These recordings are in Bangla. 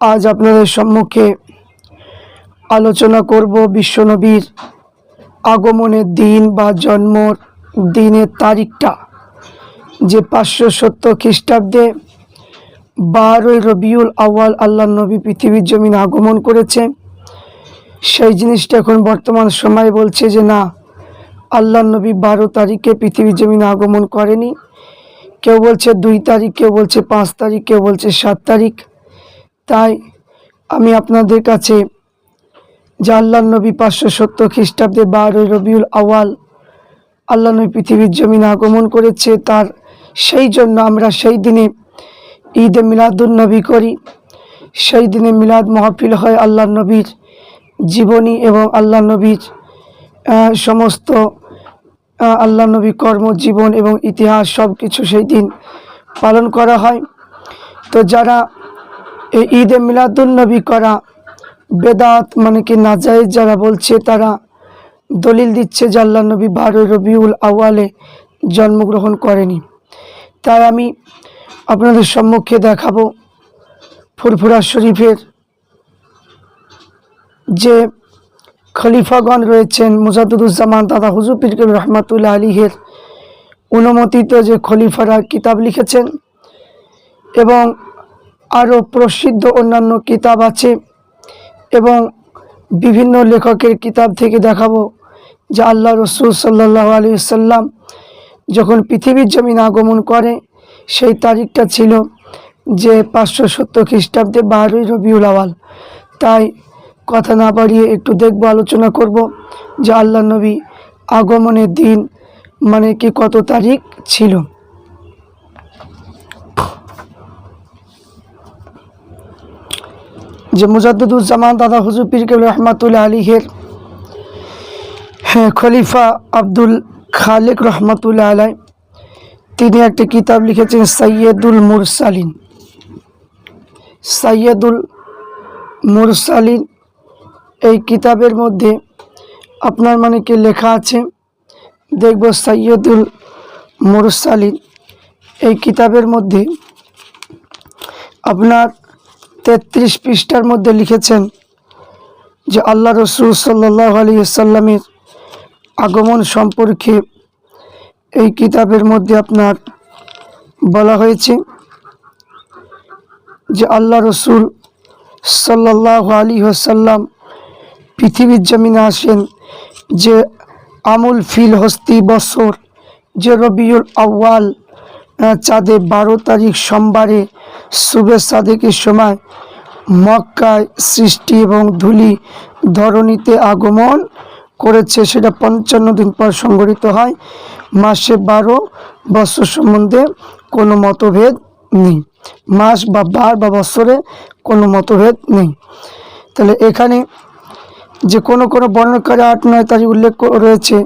আজ আপনাদের সম্মুখে আলোচনা করব বিশ্বনবীর আগমনের দিন বা জন্মর দিনের তারিখটা, যে পাঁচশো সত্তর খ্রিস্টাব্দে বারোই রবিউল আওয়াল আল্লাহ নবী পৃথিবীর জমিন আগমন করেছে। সেই জিনিসটা এখন বর্তমান সময় বলছে যে না, আল্লাহ নবী বারো তারিখে পৃথিবীর জমিনে আগমন করেনি। কেউ বলছে দুই তারিখ, কেউ বলছে পাঁচ তারিখ, কেউ বলছে সাত তারিখ। তাই আমি আপনাদের কাছে যে আল্লাহ নবী পাঁচশো সত্তর খ্রিস্টাব্দে বারোই রবিউল আওয়াল আল্লাহ নবী পৃথিবীর জমিনে আগমন করেছে, তার সেই জন্য আমরা সেই দিনে ঈদে মিলাদুল নবী করি। সেই দিনে মিলাদ মাহফিল হয় আল্লাহ নবীর জীবনী এবং আল্লাহ নবীর সমস্ত আল্লাহ নবী কর্মজীবন এবং ইতিহাস সব কিছু সেই দিন পালন করা হয়। তো যারা এই ঈদে মিলাদুল নবী করা বেদাত মানে কি নাজায়েজ যারা বলছে তারা দলিল দিচ্ছে যে আল্লাহ নবী বারোই রবিউল আওয়ালে জন্মগ্রহণ করেনি। তাই আমি আপনাদের সম্মুখে দেখাবো ফুরফুরা শরীফের যে খলিফাগণ রয়েছেন মুজাদুজ্জামান দাদা হুজুর পিরকুল রহমাতুল্লাহ আলীহের অনুমতিতে যে খলিফারা কিতাব লিখেছেন এবং আরও প্রসিদ্ধ অন্যান্য কিতাব আছে এবং বিভিন্ন লেখকের কিতাব থেকে দেখাবো যে আল্লাহ রসুল সাল্লাহ আলী সাল্লাম যখন পৃথিবীর জমিন আগমন করে, সেই তারিখটা ছিল যে পাঁচশো সত্তর খ্রিস্টাব্দে বারোই রবিউল আওয়াল তাই কথা না বাড়িয়ে একটু দেখব, আলোচনা করব যে আল্লাহ নবী আগমনের দিন মানে কি কত তারিখ ছিল। যে মুজাদ্দুজ্জামান দাদা হুজুর পীর কেবল রহমাতুল্লাহ আলীহের হ্যাঁ খলিফা আব্দুল খালেক রহমতুল্লাহ আলাই, তিনি একটি কিতাব লিখেছেন সৈয়দুল মুরসালিন। সৈয়দুল মুরসালিন, এই কিতাবের মধ্যে আপনার মানে কি লেখা আছে? দেখব সৈয়দুল মুরসালিন, এই কিতাবের মধ্যে আপনার তেত্রিশ পৃষ্ঠার মধ্যে লিখেছেন যে আল্লাহ রসুল সাল্লাহ আলী সাল্লামের আগমন সম্পর্কে এই কিতাবের মধ্যে আপনার বলা হয়েছে যে আল্লাহ রসুল সাল্লাহ আলী সাল্লাম পৃথিবীর জমিনে আসেন যে আমুল ফিল হস্তি বছর যে রবিউল আউ্য়াল চাঁদে বারো তারিখ সোমবারে শুভে সাদেকের সময় মক্কায় সৃষ্টি এবং ধুলি ধরণীতে আগমন করেছে। সেটা পঞ্চান্ন দিন পর সংগঠিত হয়। মাসে বারো বছর সম্বন্ধে কোনো মতভেদ নেই। মাস বা বার বা বছরে কোনো মতভেদ নেই। তাহলে এখানে যে কোনো কোনো বর্ণকারী আট নয় তারিখ উল্লেখ রয়েছে,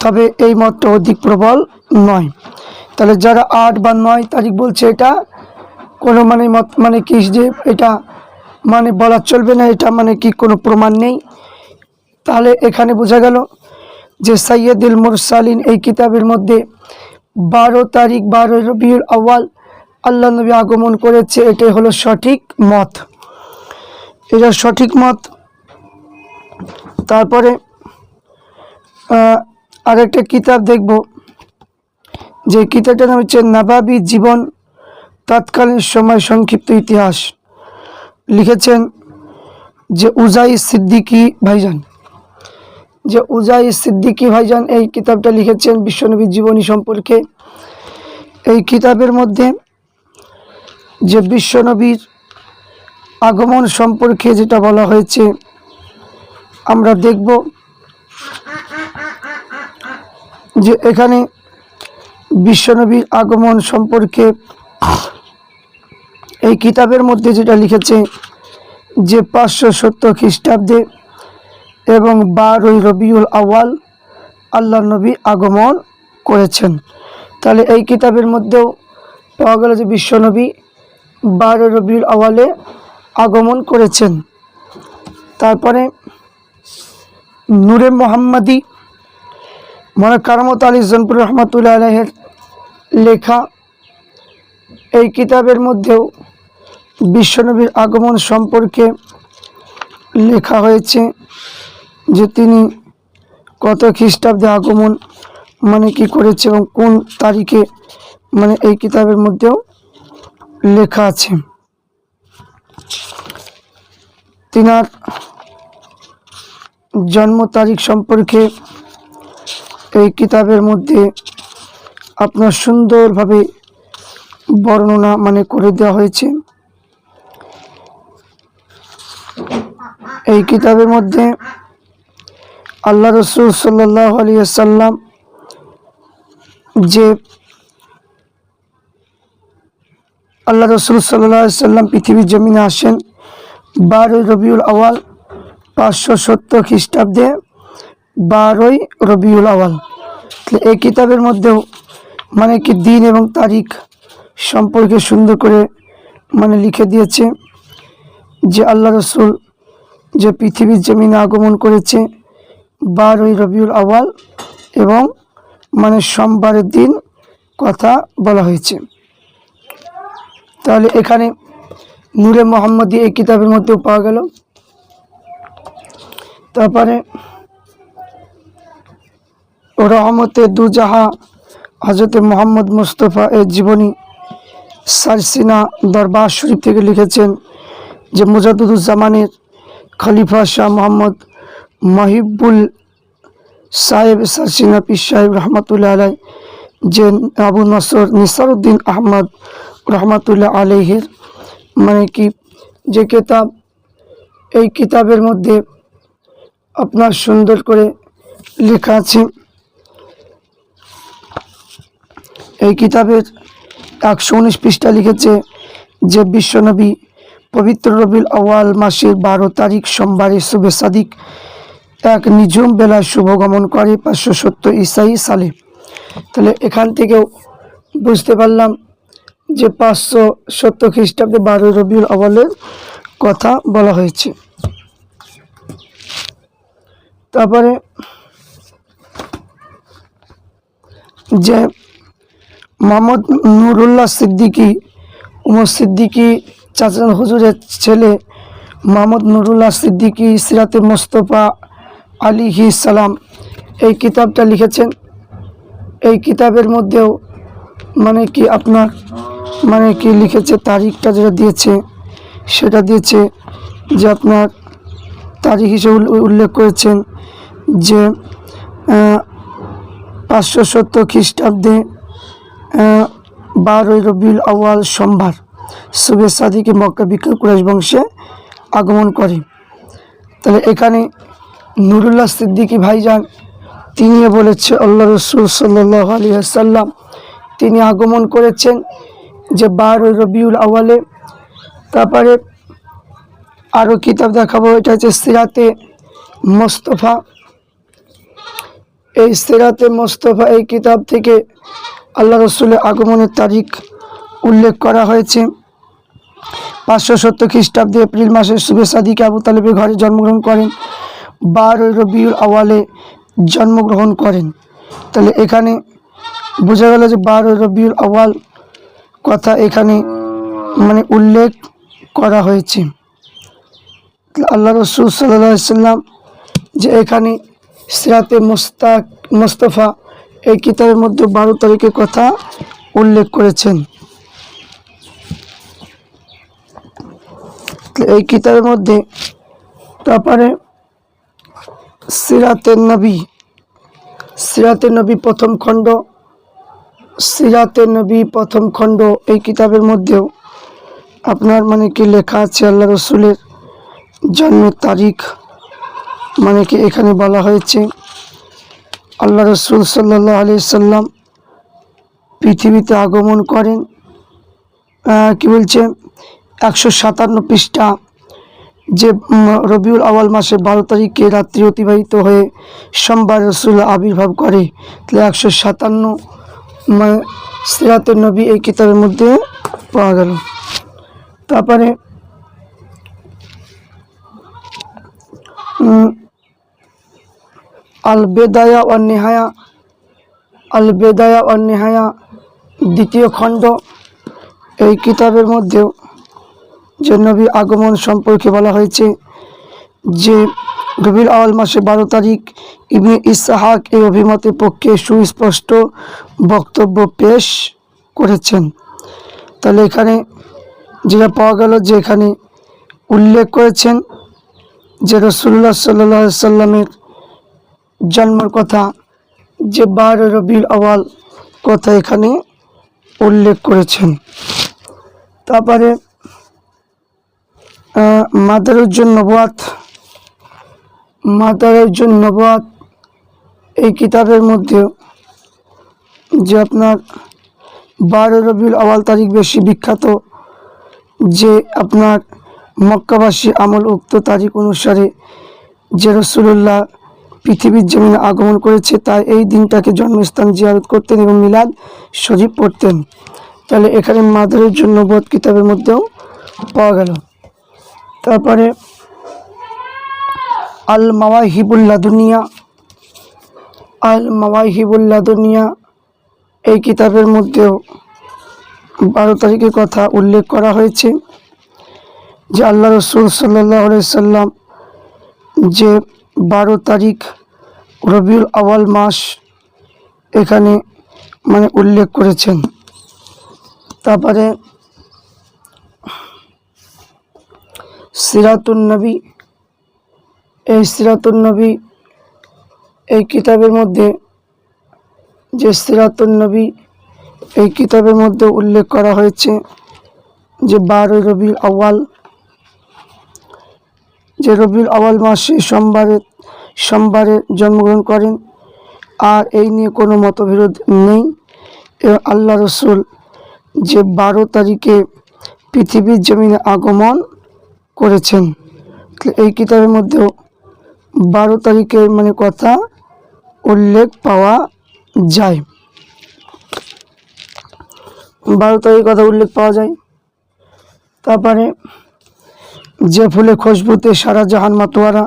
তবে এই মতটা অধিক প্রবল নয়। তাহলে যারা আট বা নয় তারিখ বলছে এটা কোনো মানে মত মানে কি যে এটা মানে বলা চলবে না, এটা মানে কি কোনো প্রমাণ নেই। তাহলে এখানে বোঝা গেল যে সৈয়দুল মুরসালিন এই কিতাবের মধ্যে বারো তারিখ, বারো রবিউল আউ্য়াল আল্লাহ নবী আগমন করেছে, এটাই হলো সঠিক মত। এটা সঠিক মত। তারপরে আরেকটা কিতাব দেখব, যে কিতাবটার নাম হচ্ছে নাবাবি জীবন তৎকালীন সময় সংক্ষিপ্ত ইতিহাস। লিখেছেন যে উজাই সিদ্দিকী ভাইজান। যে উজাই সিদ্দিকী ভাইজান এই কিতাবটা লিখেছেন বিশ্বনবীর জীবনী সম্পর্কে। এই কিতাবের মধ্যে যে বিশ্বনবীর আগমন সম্পর্কে যেটা বলা হয়েছে, আমরা দেখব যে এখানে বিশ্বনবীর আগমন সম্পর্কে এই কিতাবের মধ্যে যেটা লিখেছে যে পাঁচশো সত্তর খ্রিস্টাব্দে এবং বারোই রবিউল আওয়াল আল্লাহ নবী আগমন করেছেন। তাহলে এই কিতাবের মধ্যেও পাওয়া গেল যে বিশ্বনবী বারো রবিউল আওয়ালে আগমন করেছেন। তারপরে নূরে মোহাম্মদী মানে কারামত আলী জনপুর রহমতুল্লাহ আলহের লেখা এই কিতাবের মধ্যেও বিশ্বনবীর আগমন সম্পর্কে লেখা হয়েছে যে তিনি কত খ্রিস্টাব্দে আগমন মানে কি করেছে এবং কোন তারিখে মানে এই কিতাবের মধ্যেও লেখা আছে। তিনার জন্ম তারিখ সম্পর্কে এই কিতাবের মধ্যে আপনার সুন্দরভাবে বর্ণনা মানে করে দেওয়া হয়েছে। এই কিতাবের মধ্যে আল্লাহ রসুল সাল্লাহ আলিয়াল্লাম যে আল্লাহ রসুল সাল্লাহ সাল্লাম পৃথিবীর জমিনে আসেন, বারোই রবিউল আওয়াল পাঁচশো সত্তর খ্রিস্টাব্দে বারোই রবিউল আওয়াল এই কিতাবের মধ্যেও মানে কি দিন এবং তারিখ সম্পর্কে সুন্দর করে মানে লিখে দিয়েছে যে আল্লাহ রসুল যে পৃথিবীর জমিনে আগমন করেছে বারোই রবিউল আওয়াল এবং মানে সোমবারের দিন কথা বলা হয়েছে। তাহলে এখানে নূরে মোহাম্মদী এই কিতাবের মধ্যেও পাওয়া গেল। তারপরে রহমতে দুজাহা হজরত মোহাম্মদ মুস্তফা এর জীবনী সারসিনা দরবার শরীফ থেকে লিখেছেন যে মুজাদুজ্জামানের খলিফা শাহ মোহাম্মদ মাহিবুল সাহেব সারসিনা সাহেব রহমতুল্লাহ আলাই যে আবু নসর নিসারুদ্দিন আহমদ রহমতুল্লাহ আলহের মানে কি, যে কিতাব, এই কিতাবের মধ্যে আপনার সুন্দর করে লেখা আছে। এই কিতাবের একশো উনিশ পৃষ্ঠা লিখেছে যে বিশ্বনবী পবিত্র রবিল আওয়াল মাসের বারো তারিখ সোমবারে শুভে সাদিক এক নিঝুম বেলায় শুভগমন করে পাঁচশো সত্তর ইসাই সালে। তাহলে এখান থেকেও বুঝতে পারলাম যে পাঁচশো সত্তর খ্রিস্টাব্দে বারো রবিউল আওয়ালের কথা বলা হয়েছে। তারপরে যে মোহাম্মদ নুরুল্লাহ সিদ্দিকী, উমর সিদ্দিকী চাচা হুজুরের ছেলে মোহাম্মদ নুরুল্লাহ সিদ্দিকী সিরাতে মোস্তফা আলী সালাম এই কিতাবটা লিখেছেন। এই কিতাবের মধ্যেও মানে কি আপনার মানে কি লিখেছে, তারিখটা যেটা দিয়েছে, সেটা দিয়েছে যে আপনার তারিখ হিসেবে উল্লেখ করেছেন যে পাঁচশো সত্তর খ্রিস্টাব্দে বারোই রবিউল আউয়াল সোমবার। সুবে সাদিকে মক্কা বিক্রম কুরাইশ বংশে আগমন করে। তাহলে এখানে নুরুল্লাহ সিদ্দিকী ভাইজান, তিনিও বলেছে, আল্লাহ রসুল সাল্লাহ আলী তিনি আগমন করেছেন যে বারোই রবিউল আওয়ালে তারপরে আরও কিতাব দেখাবো, এটা হচ্ছে সিরাতে মোস্তফা। এই সিরাতে মোস্তফা এই কিতাব থেকে আল্লাহ রসুলের আগমনের তারিখ উল্লেখ করা হয়েছে। পাঁচশো সত্তর খ্রিস্টাব্দে এপ্রিল মাসের শুভে সাদিকে আবু তালেবের ঘরে জন্মগ্রহণ করেন। বারোই রবিউল আওয়ালে জন্মগ্রহণ করেন। তাহলে এখানে বোঝা গেল যে বারোই রবিউল আওয়াল কথা এখানে মানে উল্লেখ করা হয়েছে। আল্লাহ রসুল সাল্লাহ সাল্লাম যে এখানে সিরাতে মোস্তাক মোস্তফা এই কিতাবের মধ্যে বারো তারিখের কথা উল্লেখ করেছেন। এই কিতাবের মধ্যে তারপরে সিরাতের নবী সিরাতের নবী প্রথম খণ্ড, সিরাতের নবী প্রথম খণ্ড এই কিতাবের মধ্যেও আপনার মানে কি লেখা আছে আল্লাহ রসুলের জন্মের তারিখ মানে কি এখানে বলা হয়েছে আল্লাহ রসুল সাল্লাহ আলি সাল্লাম পৃথিবীতে আগমন করেন। কি বলছে? একশো সাতান্ন পৃষ্ঠা, যে রবিউল আওয়াল মাসে বারো তারিখে রাত্রি অতিবাহিত হয়ে সোমবার রসুল আবির্ভাব করে। তাহলে একশো সাতান্ন সিরাতের নবী এই কিতাবের মধ্যে পাওয়া গেল। তারপরে আল বেদায়া ও নেহায়া আল বেদায়া ও নেহায়া দ্বিতীয় খণ্ড এই কিতাবের মধ্যেও যে নবী আগমন সম্পর্কে বলা হয়েছে যে রবিউল আওয়াল মাসে বারো তারিখ ইবনে ইসাহাক এই অভিমতের পক্ষে সুস্পষ্ট বক্তব্য পেশ করেছেন। তাহলে এখানে যেটা পাওয়া গেল যে এখানে উল্লেখ করেছেন যে রসুল্লাহ সাল্লাহ সাল্লামের জন্মের কথা, যে বারো রবিউল আওয়াল কথা এখানে উল্লেখ করেছেন। তারপরে মাদারুজ্জন নবাত মাদারুজ্জন নবাত এই কিতাবের মধ্যে যে আপনার বারো রবিউল আওয়াল তারিখ বেশি বিখ্যাত, যে আপনার মক্কাবাসী আমল উক্ত তারিখ অনুসারে যে রসুল্লাহ পৃথিবীর জমিনে আগমন করেছে, তাই এই দিনটাকে জন্মস্থান জিয়ারত করতেন এবং মিলাদ শরীফ পড়তেন। তাহলে এখানে মাদারের জন্য কিতাবের মধ্যেও পাওয়া গেল। তারপরে আল মাওয়াহিবুল্লা দুনিয়া আল মাওয়াহিবুল্লা দুনিয়া এই কিতাবের মধ্যেও বারো তারিখের কথা উল্লেখ করা হয়েছে যে আল্লাহ রসুল সাল্লাহ সাল্লাম যে বারো তারিখ রবিউল আওয়াল মাস এখানে মানে উল্লেখ করেছেন। তারপরে সিরাতুন্নবী। এই সিরাতুন্নবী এই কিতাবের মধ্যে যে সিরাতুন্নবী এই কিতাবের মধ্যে উল্লেখ করা হয়েছে যে বারোই রবিউল আওয়াল যে রবিউল আওয়াল মাসে সোমবারে সোমবারে জন্মগ্রহণ করেন আর এই নিয়ে কোনো মতবিরোধ নেই। আল্লাহ রসুল যে বারো তারিখে পৃথিবীর জমিনে আগমন করেছেন। এই কিতাবের মধ্যেও বারো তারিখের মানে কথা উল্লেখ পাওয়া যায়। বারো তারিখের কথা উল্লেখ পাওয়া যায়। তারপরে যে ফুলে খুশবুতে সারা জাহান মাতোয়ারা,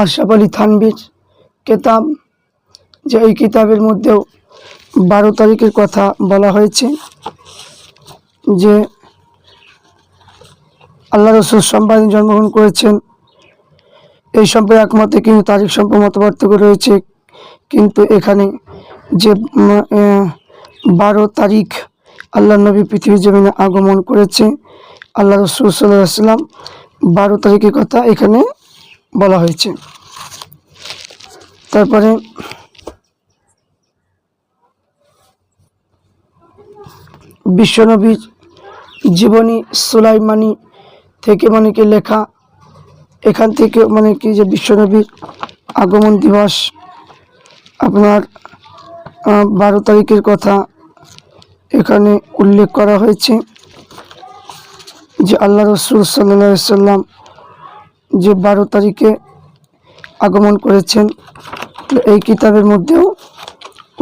আশরাফ আলী থানবির কেতাব, যে এই কিতাবের মধ্যেও বারো তারিখের কথা বলা হয়েছে যে আল্লাহ রসুল সোমবার দিন জন্মগ্রহণ করেছেন। এই সম্পর্কে একমতে কিন্তু তারিখ সম্পর্কে মত পার্থক্য রয়েছে। কিন্তু এখানে যে বারো তারিখ আল্লাহ নবী পৃথিবী জমিনে আগমন করেছে, আল্লাহ রসুল সাল্লাম বারো তারিখের কথা এখানে বলা হয়েছে। তারপরে বিশ্বনবীর জীবনী সুলাইমানি থেকে মানে কি লেখা, এখান থেকে মানে কি যে বিশ্বনবীর আগমন দিবস, আপনার বারো তারিখের কথা এখানে উল্লেখ করা হয়েছে যে আল্লাহ রসুল সাল্লা সাল্লাম যে বারো তারিখে আগমন করেছেন এই কিতাবের মধ্যেও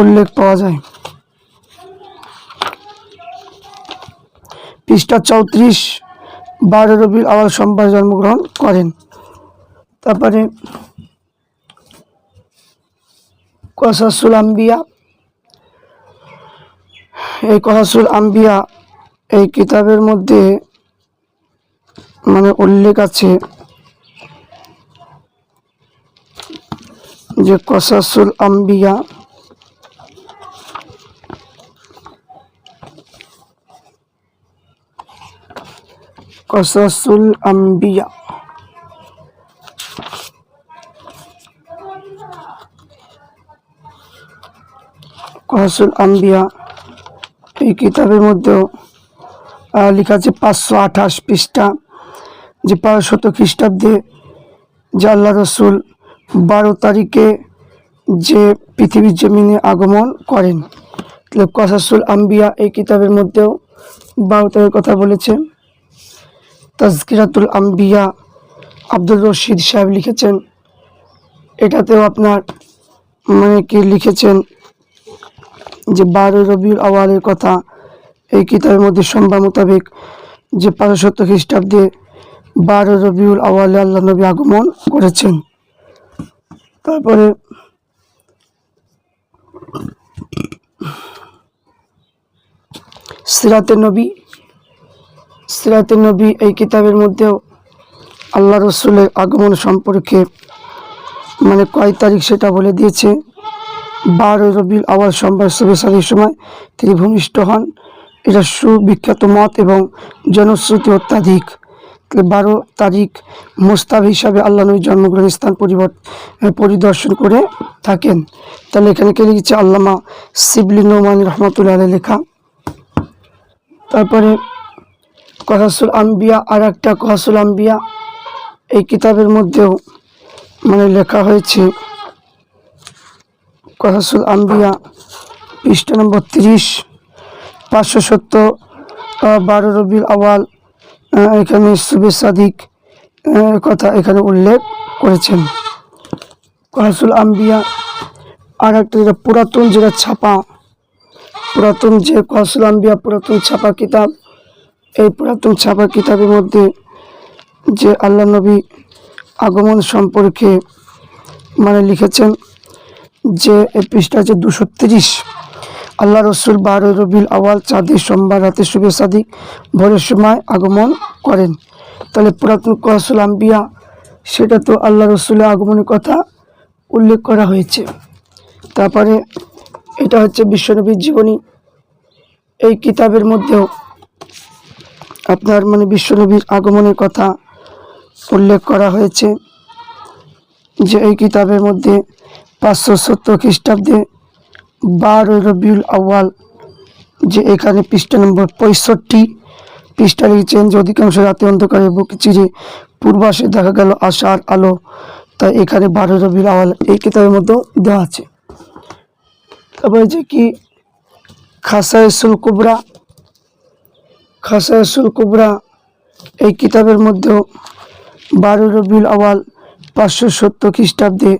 উল্লেখ পাওয়া যায়। পৃষ্ঠা চৌত্রিশ বারো রবির আওয়াল সোমবার জন্মগ্রহণ করেন। তারপরে কসাসুল আম্বিয়া, এই কসাসুল আম্বিয়া এই কিতাবের মধ্যে মানে উল্লেখ আছে যে কসাসুল আম্বিয়া কসাসুল আম্বিয়া। কসাসুল আম্বিয়া, এই কিতাবের মধ্যেও লেখা আছে পাঁচশো আঠাশ পৃষ্ঠা, যে বারোশত খ্রিস্টাব্দে যে আল্লাহ রসুল বারো তারিখে যে পৃথিবীর জমিনে আগমন করেন। কসাসুল আম্বিয়া এই কিতাবের মধ্যেও বারো তারিখের কথা বলেছে। তাজকিরাতুল আম্বিয়া আব্দুল রশিদ সাহেব লিখেছেন। এটাতেও আপনার মানে কি লিখেছেন যে বারো রবিউল আওয়ালের কথা এই কিতাবের মধ্যে সম্ভব মোতাবেক যে পাঁচশত খ্রিস্টাব্দে বারো রবিউল আওয়ালে আল্লাহ নবী আগমন করেছেন। তারপরে সিরাতে নবী সিরাতে নবী এই কিতাবের মধ্যেও আল্লাহ রসুলের আগমন সম্পর্কে মানে কয় তারিখ সেটা বলে দিয়েছে। বারো রবিউল আওয়াল সোমবার শুভেচ্ছাদের সময় তিনি ভূমিষ্ঠ হন। এটা সুবিখ্যাত মত এবং জনশ্রুতি অত্যাধিক। বারো তারিখ মোস্তাব হিসাবে আল্লাহ নবীর জন্মগ্রহণ স্থান পরিদর্শন করে থাকেন। তাহলে এখানে কে লিখেছে? আল্লামা শিবলি নোমান রহমতুল্লাহ লেখা। তারপরে কহাসুল আম্বিয়া আর একটা কহাসুল আম্বিয়া। এই কিতাবের মধ্যেও মানে লেখা হয়েছে কহাসুল আম্বিয়া, পৃষ্ঠা নম্বর তিরিশ, পাঁচশো সত্তর বারো রবির আওয়াল এখানে সুবে সাদিক কথা এখানে উল্লেখ করেছেন। কহাসুল আম্বিয়া আর একটা যেটা পুরাতন যেটা ছাপা, পুরাতন যে কহাসুল আম্বিয়া পুরাতন ছাপা কিতাব এই পুরাতন ছাপা কিতাবের মধ্যে যে আল্লাহ নবী আগমন সম্পর্কে মানে লিখেছেন যে এই পৃষ্ঠা আছে দুশো তিরিশ, আল্লাহ রসুল বারো রবিল আওয়াল চাঁদের সোমবার রাতে শুভে সাদিক ভোরের সময় আগমন করেন। তাহলে পুরাতন কহাসুল আম্বিয়া, সেটা তো আল্লাহ রসুলের আগমনের কথা উল্লেখ করা হয়েছে। তারপরে এটা হচ্ছে বিশ্বনবীর জীবনী। এই কিতাবের মধ্যেও আপনার মানে বিশ্বনবীর আগমনের কথা উল্লেখ করা হয়েছে যে এই কিতাবের মধ্যে পাঁচশো সত্তর খ্রিস্টাব্দে বারো রবিউল আউয়াল, যে এখানে পৃষ্ঠা নম্বর পঁয়ষট্টি, পৃষ্ঠা লিখেছেন, যে অধিকাংশ রাতে অন্ধকারে বুক চিরে পূর্বাসে দেখা গেল আশার আলো। তাই এখানে বারো রবিউল আওয়াল এই কিতাবের মধ্যেও দেওয়া আছে। তারপরে যে কি? খাসায়সুল কুবরা খাসায়সুল কুবরা এই কিতাবের মধ্যেও বারো রবিউল আওয়াল পাঁচশো সত্তর খ্রিস্টাব্দে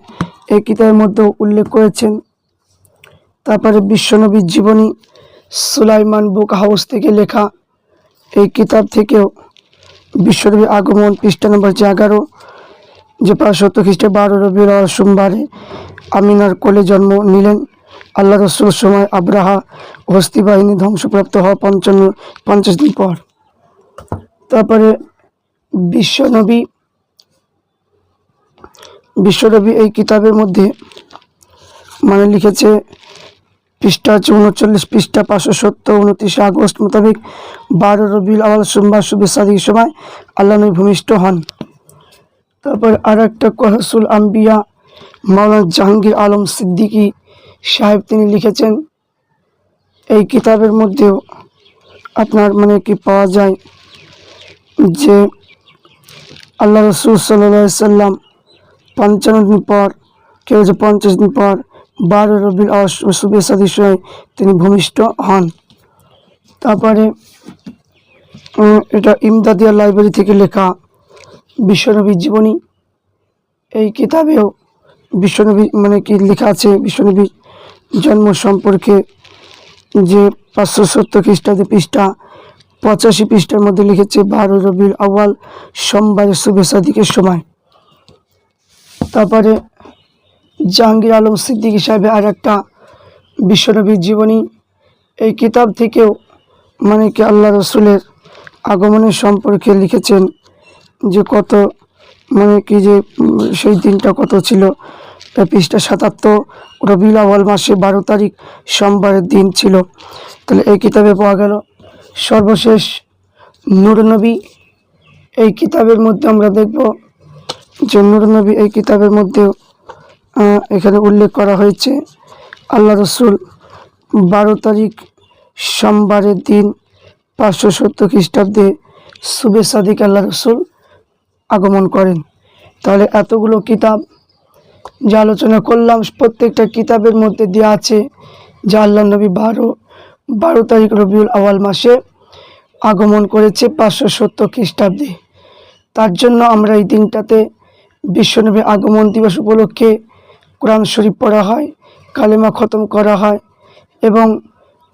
এই কিতাবের মধ্যেও উল্লেখ করেছেন। তারপরে বিশ্বনবীর জীবনী সুলাইমান বুক হাউস থেকে লেখা এই কিতাব থেকেও বিশ্বনবীর আগমন পৃষ্ঠা নম্বর যে এগারো, যে পাঁচশো সত্তর খ্রিস্টে বারো রবিউল আওয়াল সোমবারে আমিনার কোলে জন্ম নিলেন। আল্লাহ রসুল সময় আব্রাহা হস্তি বাহিনী ধ্বংসপ্রাপ্ত হওয়া পঞ্চান্ন, পঞ্চাশ দিন পর। তারপরে বিশ্বনবী বিশ্বনবী এই কিতাবের মধ্যে মানে লিখেছে পৃষ্ঠা হচ্ছে উনচল্লিশ পৃষ্ঠা পাঁচশো সত্তর, উনত্রিশে আগস্ট মোতাবেক বারো রবিউল আওয়াল সোমবার শুভেচ্ছাদিক সময় আল্লাহ ভূমিষ্ঠ হন। তারপর আর একটা কহসুল আম্বিয়া মাওলানা জাহাঙ্গীর আলম সিদ্দিকী সাহেব তিনি লিখেছেন, এই কিতাবের মধ্যেও আপনার মানে কি পাওয়া যায় যে আল্লাহ রসুল সাল্লা সাল্লাম পঞ্চান্ন দিন পর কেউ যে পঞ্চাশ দিন পর বারো রবিল বিষয়ে তিনি ভূমিষ্ঠ হন। তারপরে এটা ইমদাদিয়া লাইব্রেরি থেকে লেখা বিশ্বনবীর জীবনী। এই কিতাবেও বিশ্বনবী মানে কি লেখা আছে বিশ্বনবীর জন্ম সম্পর্কে যে পাঁচশো সত্তর খ্রিস্টাব্দে পৃষ্ঠা, পঁচাশি পৃষ্ঠার মধ্যে লিখেছে, বারো রবির আওয়াল সোমবারের শুভেচ্ছা দিকের সময়। তারপরে জাহাঙ্গীর আলম সিদ্দিকী সাহেবের আর একটা বিশ্বনবীর জীবনী। এই কিতাব থেকেও মানে কি আল্লাহ রসুলের আগমনের সম্পর্কে লিখেছেন যে কত মানে কি যে সেই দিনটা কত ছিল এই পৃষ্ঠা সাতাত্তর, রবিউল আওয়াল মাসে বারো তারিখ সোমবারের দিন ছিল। তাহলে এই কিতাবে পাওয়া গেল, সর্বশেষ নূরনবী এই কিতাবের মধ্যে আমরা দেখব যে নূরনবী এই কিতাবের মধ্যেও এখানে উল্লেখ করা হয়েছে, আল্লাহ রসুল বারো তারিখ সোমবারের দিন পাঁচশো সত্তর খ্রিস্টাব্দে সুবে সাদিক আল্লাহ রসুল আগমন করেন। তাহলে এতগুলো কিতাব যে আলোচনা করলাম, প্রত্যেকটা কিতাবের মধ্যে দেওয়া আছে, যে আল্লাহ নবী বারো বারো তারিখ রবিউল আওয়াল মাসে আগমন করেছে পাঁচশো সত্তর খ্রিস্টাব্দে। তার জন্য আমরা এই দিনটাতে বিশ্বনবী আগমন দিবস উপলক্ষে কোরআন শরীফ পড়া হয়, কালেমা খতম করা হয় এবং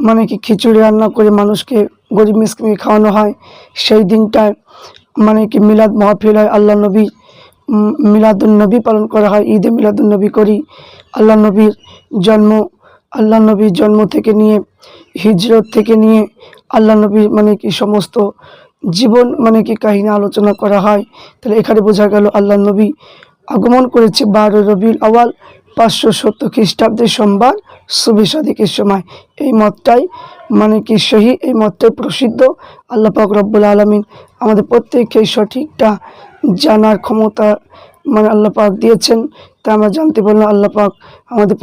মানে কি খিচুড়ি রান্না করে মানুষকে গরিব মিসকিনকে খাওয়ানো হয়। সেই দিনটায় মানে কি মিলাদ মাহফিল হয় আল্লাহ নবী মিলাদুল নবী পালন করা হয়, ঈদে মিলাদুল নবী করি। আল্লাহ নবীর জন্ম, আল্লাহ নবীর জন্ম থেকে নিয়ে, হিজরত থেকে নিয়ে আল্লাহ নবীর মানে কি সমস্ত জীবন মানে কি কাহিনী আলোচনা করা হয়। তাহলে এখানে বোঝা গেল আল্লাহ নবী আগমন করেছে বারো রবিউল আওয়াল পাঁচশো সত্তর খ্রিস্টাব্দের সোমবার শুভে সাদিকের সময়। এই মতটাই মানে কি সহি, এই মতটাই প্রসিদ্ধ। আল্লাহ পাক রব্বুল আলমিন আমাদের প্রত্যেককে সঠিকটা জানার ক্ষমতা মানে আল্লাহ পাক দিয়েছেন তা আমরা জানতে পারলাম আল্লাহ পাক আমাদের